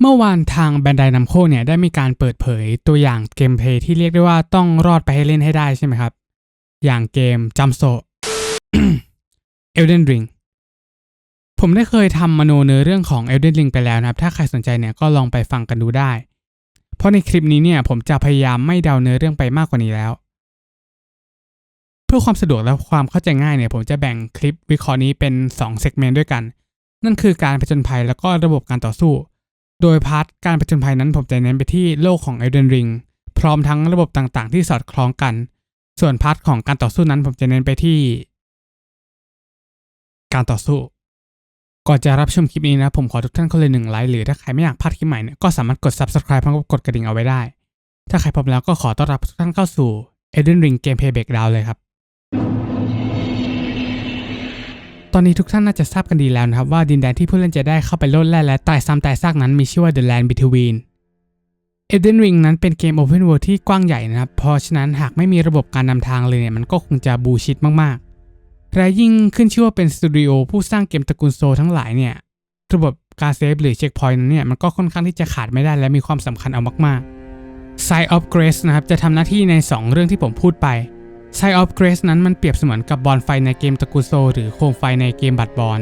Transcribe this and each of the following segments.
เมื่อวานทางแบนไดนัมโคเนี่ยได้มีการเปิดเผยตัวอย่างเกมเพลย์ที่เรียกได้ว่าต้องรอดไปให้เล่นให้ได้ใช่ไหมครับ อย่างเกมจัมโซ Elden Ring ผมได้เคยทำมโนเนื้อเรื่องของ Elden Ring ไปแล้วนะครับ ถ้าใครสนใจเนี่ยก็ลองไปฟังกันดูได้ เพราะในคลิปนี้เนี่ยผมจะพยายามไม่เดาเนื้อเรื่องไปมากกว่านี้แล้ว เพื่อความสะดวกและความเข้าใจง่ายเนี่ย ผมจะแบ่งคลิปวิเคราะห์นี้เป็น2เซกเมนต์ด้วยกัน นั่นคือการผจญภัยแล้วก็ระบบการต่อสู้ โดยพาร์ทการผจญภัยนั้นผมจะเน้นไปที่โลกของ Elden Ring พร้อมทั้งระบบต่างๆ ที่สอดคล้องกัน ส่วนพาร์ทของการต่อสู้นั้นผมจะเน้นไปที่ การต่อสู้ ก่อนจะรับชมคลิปนี้นะ ผมขอทุกท่านคนเลยหนึ่งไลค์หรือถ้าใครไม่อยากพลาดคลิปใหม่เนี่ยก็สามารถกด subscribe พร้อมกับกดกระดิ่งเอาไว้ได้ ถ้าใครพร้อมแล้วก็ขอต้อนรับทุกท่านเข้าสู่ Elden Ring Gameplay Breakdown เลยครับ ตอนนี้ทุกท่านน่าจะทราบกันดีแล้วนะครับว่าดินแดนที่ผู้เล่นจะได้เข้าไปโลดแล่นและตายซ้ำตายซากนั้นมีชื่อว่า The Land Between Elden Ring นั้นเป็นเกม Open World ที่กว้างใหญ่นะครับ เพราะฉะนั้นหากไม่มีระบบการนำทางเลยเนี่ยมันก็คงจะบูชิดมากๆ และยิ่งขึ้นชื่อว่าเป็นสตูดิโอผู้สร้างเกมตระกูลโซทั้งหลายเนี่ยระบบการเซฟหรือเช็คพอยต์นั้นเนี่ยมันก็ค่อนข้างที่จะขาดไม่ได้และมีความสำคัญเอามากๆ Side of Grace นะครับจะทำหน้าที่ใน 2 เรื่องที่ผมพูดไป Side of Grace นั้นมันเปรียบเสมือนกับบอลไฟในเกมตะกูโซ หรือโคมไฟในเกมบัตบอล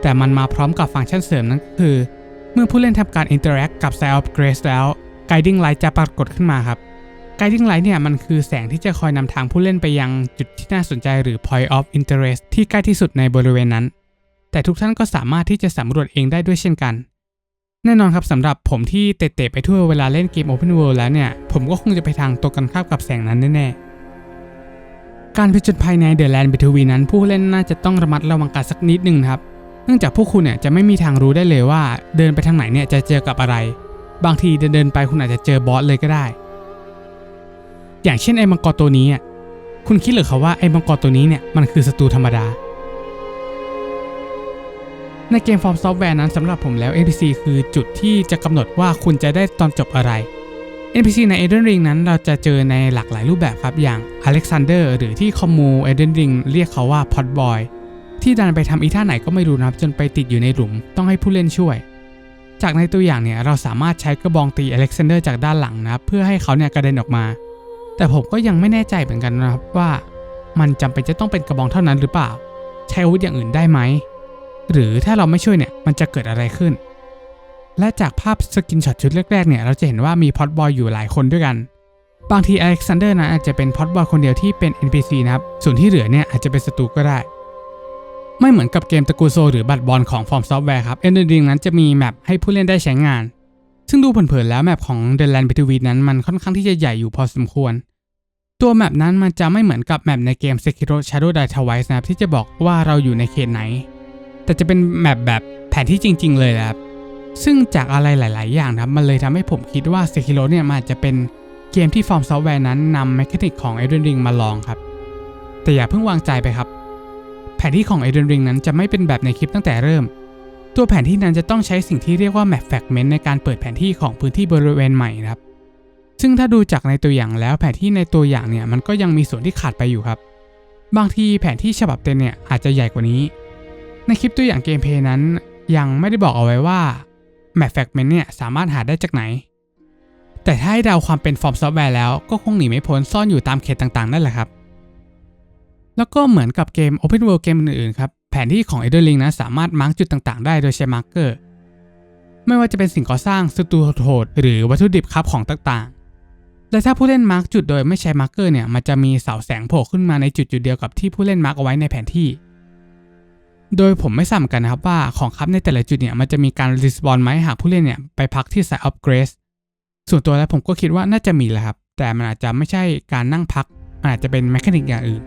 แต่มันมาพร้อมกับฟังก์ชันเสริมนั่นก็คือ เมื่อผู้เล่นทำการ interact กับ Side of Grace แล้ว Guiding Light จะปรากฏขึ้นมาครับ Guiding Light เนี่ยมันคือแสงที่จะคอยนำทางผู้เล่นไปยังจุดที่น่าสนใจหรือ Point of Interest ที่ใกล้ที่สุดในบริเวณนั้น แต่ทุกท่านก็สามารถที่จะสำรวจเองได้ด้วยเช่นกันแน่นอนครับสำหรับผมที่เตะๆไปทั่วเวลาเล่นเกม Open World แล้วเนี่ย ผมก็คงจะไปทางตรงกันข้ามกับแสงนั้นแน่ๆ การผจญภัยใน The Land Between นั้น ผู้เล่นน่าจะต้องระมัดระวังกันสักนิดหนึ่งนะครับ เนื่องจากพวกคุณเนี่ยจะไม่มีทางรู้ได้เลยว่า เดินไปทางไหนเนี่ยจะเจอกับอะไร บางทีเดินเดินไปคุณอาจจะเจอบอสเลยก็ได้ อย่างเช่นไอ้มังกรตัวนี้คุณคิดหรือเขาว่าไอ้มังกรตัวนี้เนี่ยมันคือศัตรูธรรมดา ในเกมฟอร์มซอฟต์แวร์นั้นสำหรับผมแล้ว NPC คือจุดที่จะกำหนดว่าคุณจะได้ตอนจบอะไร NPC ใน Elden Ring นั้นเราจะเจอในหลากหลายรูปแบบครับอย่าง Alexander หรือที่คอมมู Elden Ring เรียกเขาว่า Pot Boy ที่ดันไปทำอีท่าไหนก็ไม่รู้นะครับจนไปติดอยู่ในหลุมต้องให้ผู้เล่นช่วย จากในตัวอย่างเนี่ยเราสามารถใช้กระบองตี Alexander จากด้านหลังนะครับเพื่อให้เขาเนี่ยกระเด็นออกมา แต่ผมก็ยังไม่แน่ใจเหมือนกันนะครับว่า มันจำเป็นจะต้องเป็นกระบองเท่านั้นหรือเปล่า ใช้อาวุธอย่างอื่นได้ไหมหรือถ้าเราไม่ช่วยเนี่ยมันจะเกิดอะไรขึ้น และจากภาพสกินช็อตชุดแรกๆเนี่ยเราจะเห็นว่ามีพอดบอยอยู่หลายคนด้วยกัน บางทีอเล็กซานเดอร์นะอาจจะเป็นพอดบอยคนเดียวที่เป็น NPC นะครับ ส่วนที่เหลือเนี่ยอาจจะเป็นศัตรูก็ได้ ไม่เหมือนกับเกมตะกูโซหรือบัตรบอลของฟอร์มซอฟต์แวร์ครับ Elden Ring นั้นจะมีแมปให้ผู้เล่นได้ใช้งาน ซึ่งดูเผินๆแล้วแมปของ The Land Between นั้นมันค่อนข้างที่จะใหญ่อยู่พอสมควร ตัวแมปนั้นมันจะไม่เหมือนกับแมปในเกม Sekiro Shadow Die Twice นะครับที่จะบอกว่าเราอยู่ในเขตไหน แต่จะเป็นแมปแบบแผนที่จริง ๆ เลยนะครับ ซึ่งจากอะไรหลาย ๆ อย่างนะครับมันเลยทำให้ผมคิดว่า Sekiro เนี่ยมันอาจจะเป็นเกมที่ฟอร์มซอฟต์แวร์นั้นนำแมคานิกของ Elden Ring มาลองครับ แต่อย่าเพิ่งวางใจไปครับ แผนที่ของ Elden Ring นั้นจะไม่เป็นแบบในคลิปตั้งแต่เริ่ม ตัวแผนที่นั้นจะต้องใช้สิ่งที่เรียกว่า Map Fragment ในการเปิดแผนที่ของพื้นที่บริเวณใหม่นะครับ ซึ่งถ้าดูจากในตัวอย่างแล้วแผนที่ในตัวอย่างเนี่ยมันก็ยังมีส่วนที่ขาดไปอยู่ครับ บางทีแผนที่ฉบับเต็มเนี่ยอาจจะใหญ่กว่านี้ ในคลิปตัวอย่างเกมเพย์นั้นยังไม่ได้บอกเอาไว้ว่า Map Fragment เนี่ยสามารถหาได้จากไหน แต่ถ้าให้เดาความเป็นฟอร์มซอฟต์แวร์แล้วก็คงหนีไม่พ้นซ่อนอยู่ตามเขตต่างๆ นั่นแหละครับ แล้วก็เหมือนกับเกม Open World เกมอื่นๆครับ แผนที่ของ Elden Ring นะสามารถมาร์กจุดต่างๆ ได้โดยใช้มาร์กเกอร์ไม่ว่าจะเป็นสิ่งก่อสร้างสตูโหดหรือวัตถุดิบครับของต่างๆ และถ้าผู้เล่นมาร์กจุดโดยไม่ใช้มาร์กเกอร์เนี่ยมันจะมีเสาแสงโผล่ขึ้นมาในจุดจุดๆเดียวกับที่ผู้เล่นมาร์กเอาไว้ในแผนที่ โดยผมไม่ทราบเหมือนกันนะครับว่าของคับในแต่ละจุดเนี่ยมันจะมีการรีสปอนไหมหากผู้เล่นเนี่ยไปพักที่ Site of Grace ส่วนตัวแล้วผมก็คิดว่าน่าจะมีแหละครับ แต่มันอาจจะไม่ใช่การนั่งพักมันอาจจะเป็นแมคานิกอย่างอื่น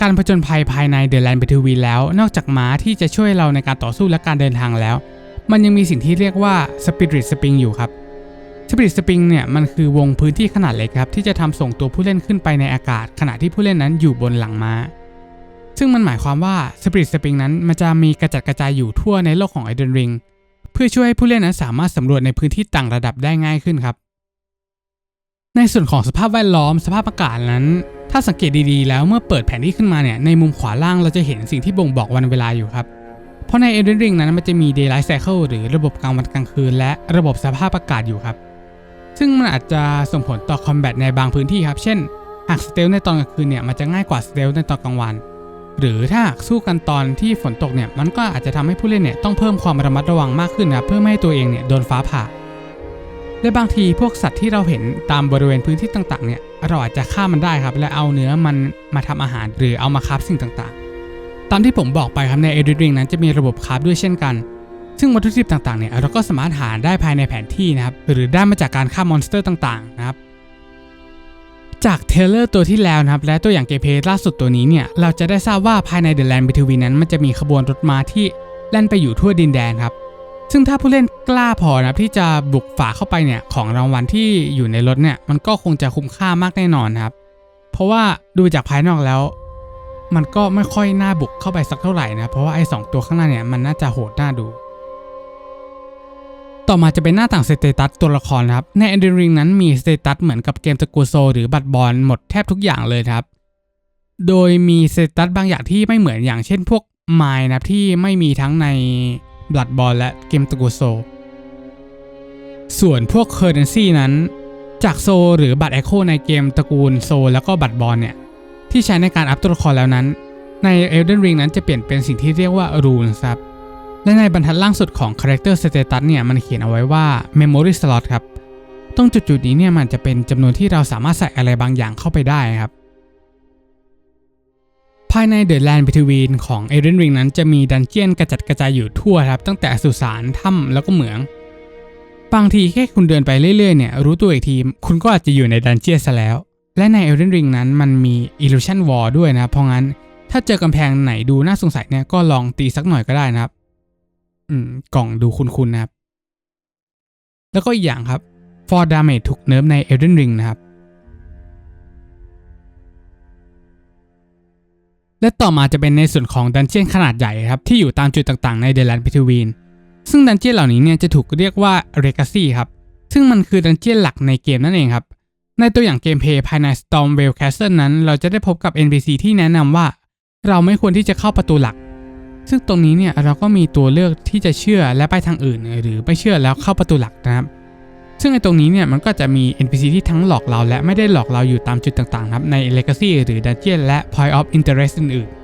การผจญภัยภายใน The Land Between แล้ว นอกจากม้าที่จะช่วยเราในการต่อสู้และการเดินทางแล้ว มันยังมีสิ่งที่เรียกว่า Spirit Spring อยู่ครับ Spirit Spring เนี่ยมันคือวงพื้นที่ขนาดเล็กครับที่จะทำส่งตัวผู้เล่นขึ้นไปในอากาศ ขณะที่ผู้เล่นนั้นอยู่บนหลังม้า ซึ่งมันหมายความว่า Spirit Spring นั้นมันจะมีกระจัดกระจายอยู่ทั่วในโลกของ Elden Ring เพื่อช่วยให้ผู้เล่นนั้นสามารถสำรวจในพื้นที่ต่างระดับได้ง่ายขึ้นครับ ในส่วนของสภาพแวดล้อมสภาพอากาศนั้น ถ้าสังเกตดีๆ แล้วเมื่อเปิดแผนที่ขึ้นมาเนี่ยในมุมขวาล่างเราจะเห็นสิ่งที่บ่งบอกวันเวลาอยู่ครับ เพราะใน Elden Ring นั้นมันจะมี Daylight Cycle หรือระบบกลางวันกลางคืน และระบบสภาพอากาศอยู่ครับ ซึ่งมันอาจจะส่งผลต่อคอมแบทในบางพื้นที่ครับ เช่น หากสเตลในตอนกลางคืนเนี่ยมันจะง่ายกว่าสเตลในตอนกลางวัน หรือถ้าหากสู้กันตอนที่ฝนตกเนี่ยมันก็อาจจะทำให้ผู้เล่นเนี่ยต้องเพิ่มความระมัดระวังมากขึ้นนะเพื่อไม่ให้ตัวเองเนี่ยโดนฟ้าผ่าและบางทีพวกสัตว์ที่เราเห็นตามบริเวณพื้นที่ต่างๆเนี่ยเราอาจจะฆ่ามันได้ครับ และเอาเนื้อมันมาทำอาหารหรือเอามาคาฟสิ่งต่างๆ ตามที่ผมบอกไปครับใน e d i t Ring นั้นจะมีระบบคาฟด้วยเช่นกัน ซึ่งวัตถุดิบต่างๆเนี่ยเราก็สามารถหาได้ภายในแผนที่นะครับหรือได้มาจากการฆ่ามอนสเตอร์ต่างๆนะครับ จากเทเลอร์ตัวที่แล้วนะครับและตัวอย่างเกมเพลย์ล่าสุดตัวนี้เนี่ยเราจะได้ทราบว่าภายใน The Land Between นั้นมันจะมีขบวนรถม้าที่แล่นไปอยู่ทั่วดินแดนครับซึ่งถ้าผู้เล่นกล้าพอนะครับที่จะบุกฝ่าเข้าไปเนี่ยของรางวัลที่อยู่ในรถเนี่ยมันก็คงจะคุ้มค่ามากแน่นอนครับเพราะว่าดูจากภายนอกแล้ว มันก็ไม่ค่อยน่าบุกเข้าไปสักเท่าไหร่นะเพราะว่าไอ้สองตัวข้างหน้าเนี่ยมันน่าจะโหดน่าดู ต่อมาจะเป็นหน้าต่างสเตตัสตัวละครครับ ใน Elden Ring นั้นมีสเตตัสเหมือนกับเกมตะกูโซหรือบัตรบอลหมดแทบทุกอย่างเลยครับ โดยมีสเตตัสบางอย่างที่ไม่เหมือนอย่างเช่นพวกไมล์นะครับที่ไม่มีทั้งในบัตรบอลและเกมตะกูโซ ส่วนพวกเคอร์เรนซีนั้น จากโซหรือบัตร Echo ในเกมตระกูลโซแล้วก็บัตรบอลเนี่ยที่ใช้ในการอัพตัวละครแล้วนั้น ใน Elden Ring นั้นจะเปลี่ยนเป็นสิ่งที่เรียกว่า Runes ครับ และในบรรทัดล่างสุดของ Character Status เนี่ยมันเขียนเอาไว้ว่า Memory Slot ครับ ตรงจุดๆนี้เนี่ยมันจะเป็นจำนวนที่เราสามารถใส่อะไรบางอย่างเข้าไปได้ครับ ภายใน The Land Between ของ Elden Ring นั้นจะมีดันเจียนกระจัดกระจายอยู่ทั่วครับ ตั้งแต่สุสานถ้ำแล้วก็เหมือง บางทีแค่คุณเดินไปเรื่อยๆเนี่ยรู้ตัวอีกทีคุณก็อาจจะอยู่ในดันเจียนซะแล้ว และใน Elden Ring นั้นมันมี Illusion Wall ด้วยนะเพราะงั้นถ้าเจอกำแพงไหนดูน่าสงสัยเนี่ยก็ลองตีสักหน่อยก็ได้นะครับ อืม กล่องดูคุ้นๆนะครับ แล้วก็อีกอย่างครับ For Damage ถูกเนิร์ฟใน Elden Ring นะครับ และต่อมาจะเป็นในส่วนของดันเจียนขนาดใหญ่ครับ ที่อยู่ตามจุดต่างๆใน The Land Between ซึ่งดันเจียนเหล่านี้เนี่ยจะถูกเรียกว่า Legacy ครับ ซึ่งมันคือดันเจียนหลักในเกมนั่นเองครับ ในตัวอย่างเกมเพลย์ภายใน Stormveil Castle นั้น เราจะได้พบกับ NPC ที่แนะนำว่า เราไม่ควรที่จะเข้าประตูหลัก ซึ่งตรงนี้เนี่ยเราก็มีตัวเลือกที่จะเชื่อและไปทางอื่น หรือไม่เชื่อแล้วเข้าประตูหลักนะครับ ซึ่งในตรงนี้เนี่ยมันก็จะมี NPC ที่ทั้งหลอกเราและไม่ได้หลอกเราอยู่ตามจุดต่างๆครับใน Legacy หรือ Dungeon และ Point of Interest อื่นๆ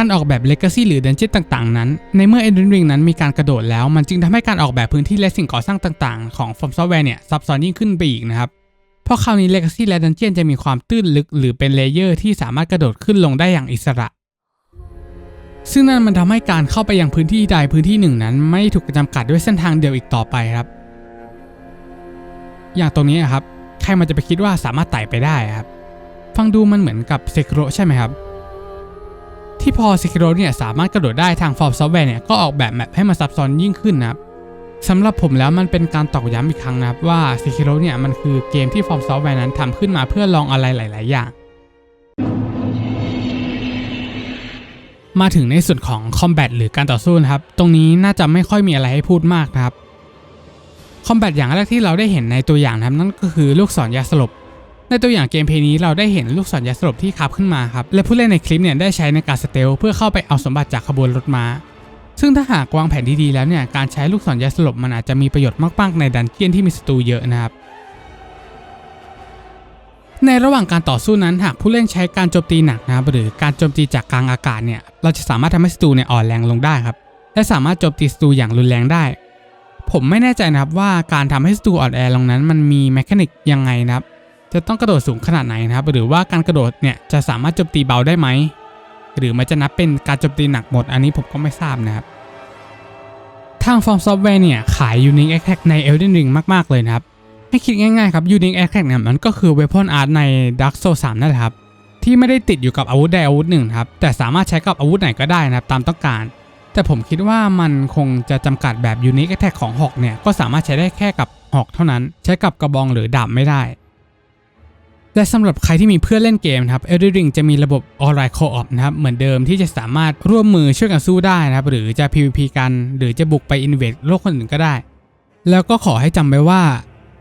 การออกแบบ Legacy หรือ Dungeon ต่างๆ นั้น ในเมื่อ Elden Ring นั้นมีการกระโดดแล้ว มันจึงทำให้การออกแบบพื้นที่และสิ่งก่อสร้างต่างๆ ของ From Software เนี่ยซับซ้อนยิ่งขึ้นไปอีกนะครับเพราะคราวนี้ Legacy และ Dungeon จะมีความตื้นลึก หรือเป็นเลเยอร์ที่สามารถกระโดดขึ้นลงได้อย่างอิสระ ซึ่งนั่นมันทำให้การเข้าไปยังพื้นที่ใดพื้นที่หนึ่งนั้น ไม่ถูกจำกัดด้วยเส้นทางเดียวอีกต่อไปครับ อย่างตรงนี้ครับใครมันจะไปคิดว่าสามารถไต่ไปได้ครับ ฟังดูมันเหมือนกับเซกโรใช่ไหมครับ ที่พอ s e k i r o เนี่ยสามารถกระโดดได้ทาง From Software เนี่ยก็ออกแบบแมปให้มันซับซ้อนยิ่งขึ้นนะครับสำหรับผมแล้วมันเป็นการตอกย้ำอีกครั้งนะครับว่า s e k i r o เนี่ยมันคือเกมที่ From Software นั้นทำขึ้นมาเพื่อลองอะไรหลาย ๆ อย่าง มาถึงในส่วนของ Combat หรือการต่อสู้นะครับ ตรงนี้น่าจะไม่ค่อยมีอะไรให้พูดมากนะครับ Combat อย่างแรกที่เราได้เห็นในตัวอย่างนะครับนั่นก็คือลูกศรยาสลบ ในตัวอย่างเกมเพย์นี้เราได้เห็นลูกศรยาสลบที่ขับขึ้นมาครับ และผู้เล่นในคลิปเนี่ยได้ใช้ในการสเตลเพื่อเข้าไปเอาสมบัติจากขบวนรถม้าซึ่งถ้าหากวางแผนดีๆแล้วเนี่ยการใช้ลูกศรยาสลบมันอาจจะมีประโยชน์มากๆในดันเจียนที่มีศัตรูเยอะนะครับในระหว่างการต่อสู้นั้นหากผู้เล่นใช้การโจมตีหนักนะครับหรือการโจมตีจากกลางอากาศเนี่ยเราจะสามารถทำให้ศัตรูเนี่ยอ่อนแรงลงได้ครับและสามารถโจมตีศัตรูอย่างรุนแรงได้ ผมไม่แน่ใจนะครับว่าการทำให้ศัตรูอ่อนแอลงนั้น มันมีแมคานิกยังไงนะครับ จะต้องกระโดดสูงขนาดไหนนะครับ หรือว่าการกระโดดเนี่ยจะสามารถโจมตีเบาได้ไหม หรือมันจะนับเป็นการโจมตีหนักหมด อันนี้ผมก็ไม่ทราบนะครับ ทาง From Software เนี่ยขาย Unique Attack ใน Elden Ring มาก ๆ เลยนะครับ ให้คิดง่ายๆครับ Unique Attack เนี่ยมันก็คือ Weapon Art ใน Dark Souls 3นั่นแหละครับ ที่ไม่ได้ติดอยู่กับอาวุธใดอาวุธหนึ่งครับ แต่สามารถใช้กับอาวุธไหนก็ได้นะครับตามต้องการ แต่ผมคิดว่ามันคงจะจำกัดแบบ Unique Attack ของหอกเนี่ยก็สามารถใช้ได้แค่กับหอกเท่านั้น ใช้กับกระบองหรือดาบไม่ได้ และสำหรับใครที่มีเพื่อนเล่นเกมนะครับ Elden Ring จะมีระบบออนไลน์คออปนะครับเหมือนเดิมที่จะสามารถร่วมมือช่วยกันสู้ได้นะครับหรือจะ PVP กัน หรือจะบุกไปอินเวดโลกคนอื่นก็ได้ แล้วก็ขอให้จำไว้ว่า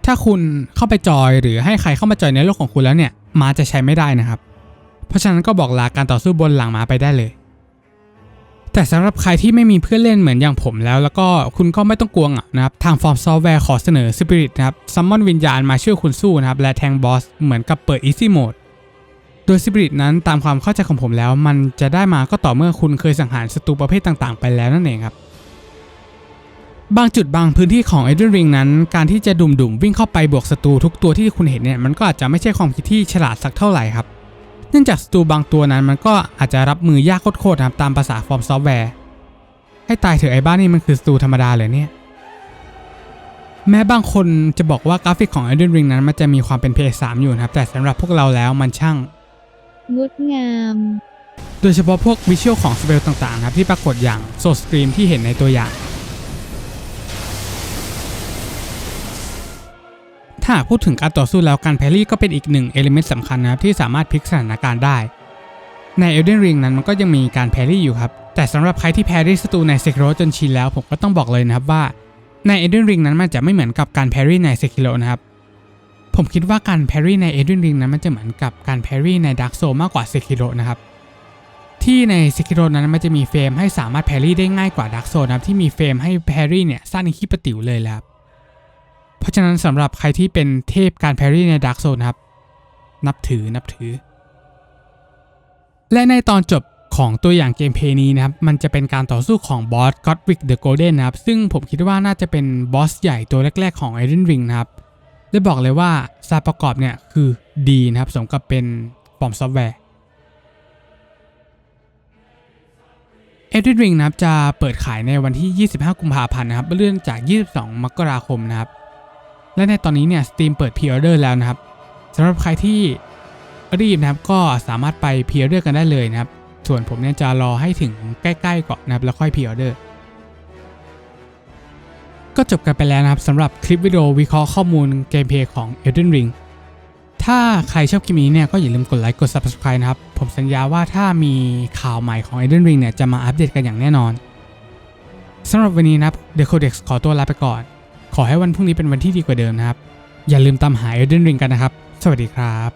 ถ้าคุณเข้าไปจอยหรือให้ใครเข้ามาจอยในโลกของคุณแล้วเนี่ยมาจะใช้ไม่ได้นะครับ เพราะฉะนั้นก็บอกลาการต่อสู้บนหลังมาไปได้เลย แต่สำหรับใครที่ไม่มีเพื่อนเล่นเหมือนอย่างผมแล้ว แล้วก็คุณก็ไม่ต้องกลัวงนะครับ ทางฟอร์มซอฟต์แวร์ขอเสนอ Spirit นะครับซัมมอนวิญญาณมาช่วยคุณสู้นะครับ และแทงบอสเหมือนกับเปิด Easy Mode โดย Spirit นั้นตามความเข้าใจของผมแล้ว มันจะได้มาก็ต่อเมื่อคุณเคยสังหารศัตรูประเภทต่างๆ ไปแล้วนั่นเองครับบางจุดบางพื้นที่ของ Elden Ring นั้น การที่จะดุ่มๆวิ่งเข้าไปบวกศัตรูทุกตัวที่คุณเห็นเนี่ยมันก็อาจจะไม่ใช่ความคิดที่ฉลาดสักเท่าไหร่ครับ เนื่องจากศัตรูบางตัวนั้นมันก็อาจจะรับมือยากโคตรๆนะครับตามภาษาฟอร์มซอฟต์แวร์ ให้ตายเถอะไอ้บ้านนี่มันคือศัตรูธรรมดาเลยเนี่ย แม้บางคนจะบอกว่ากราฟิกของ Elden Ring นั้นมันจะมีความเป็น PS3 อยู่นะครับ แต่สำหรับพวกเราแล้วมันช่างงดงาม โดยเฉพาะพวกวิชวลของสเปลต่างๆนะครับที่ปรากฏอย่างโซสตรีมที่เห็นในตัวอย่าง ถ้าพูดถึงการต่อสู้แล้วการแพรี่ก็เป็นอีกหนึ่งเอลิเมนต์สำคัญนะครับที่สามารถพลิกสถานการณ์ได้ ใน Elden Ring นั้นมันก็ยังมีการแพรี่อยู่ครับ แต่สำหรับใครที่แพรี่ศัตรูใน Sekiro จนชินแล้วผมก็ต้องบอกเลยนะครับว่าใน Elden Ring นั้นมันจะไม่เหมือนกับการแพรี่ใน Sekiro นะครับผมคิดว่าการแพรี่ใน Elden Ring นั้นมันจะเหมือนกับการแพรี่ใน Dark Souls มากกว่า Sekiro นะครับที่ใน Sekiro นั้นมันจะมีเฟรมให้สามารถแพรี่ได้ง่ายกว่า Dark Souls นะครับที่มีเฟรมให้แพรี่เนี่ยสั้นขี้ประติ๋วเลยและครับ เพราะฉะนั้นสำหรับใครที่เป็นเทพการแพรี่ใน Dark Souls นะครับ นับถือนับถือ และในตอนจบของตัวอย่างเกมเพย์นี้นะครับ มันจะเป็นการต่อสู้ของบอส Godric the Golden นะครับ ซึ่งผมคิดว่าน่าจะเป็นบอสใหญ่ตัวแรก ๆ ของ Elden Ring นะครับ ได้บอกเลยว่าซาประกอบเนี่ยคือดีนะครับ สมกับเป็นฟอร์มซอฟต์แวร์ Elden Ring นะครับจะเปิดขายในวันที่ 25 กุมภาพันธ์นะครับ เลื่อนจาก 22 มกราคมนะครับ และในตอนนี้เนี่ย Steam เปิด Pre-order แล้วนะครับสำหรับใครที่รีบนะครับก็สามารถไป Pre-order กันได้เลยนะครับ ส่วนผมเนี่ยจะรอให้ถึงใกล้ๆก่อนนะครับแล้วค่อย Pre-order ก็จบกันไปแล้วนะครับสำหรับคลิปวิดีโอวิเคราะห์ข้อมูลเกมเพลย์ของ Elden Ring ถ้าใครชอบคลิปนี้เนี่ยก็อย่าลืมกดไลค์กด Subscribe นะครับ ผมสัญญาว่าถ้ามีข่าวใหม่ของ Elden Ring เนี่ยจะมาอัปเดตกันอย่างแน่นอนสำหรับวันนี้นะครับ The Codex ขอตัวลาไปก่อน ขอให้วันพรุ่งนี้เป็นวันที่ดีกว่าเดิมนะครับ อย่าลืมตามหา Elden Ring กันนะครับ สวัสดีครับ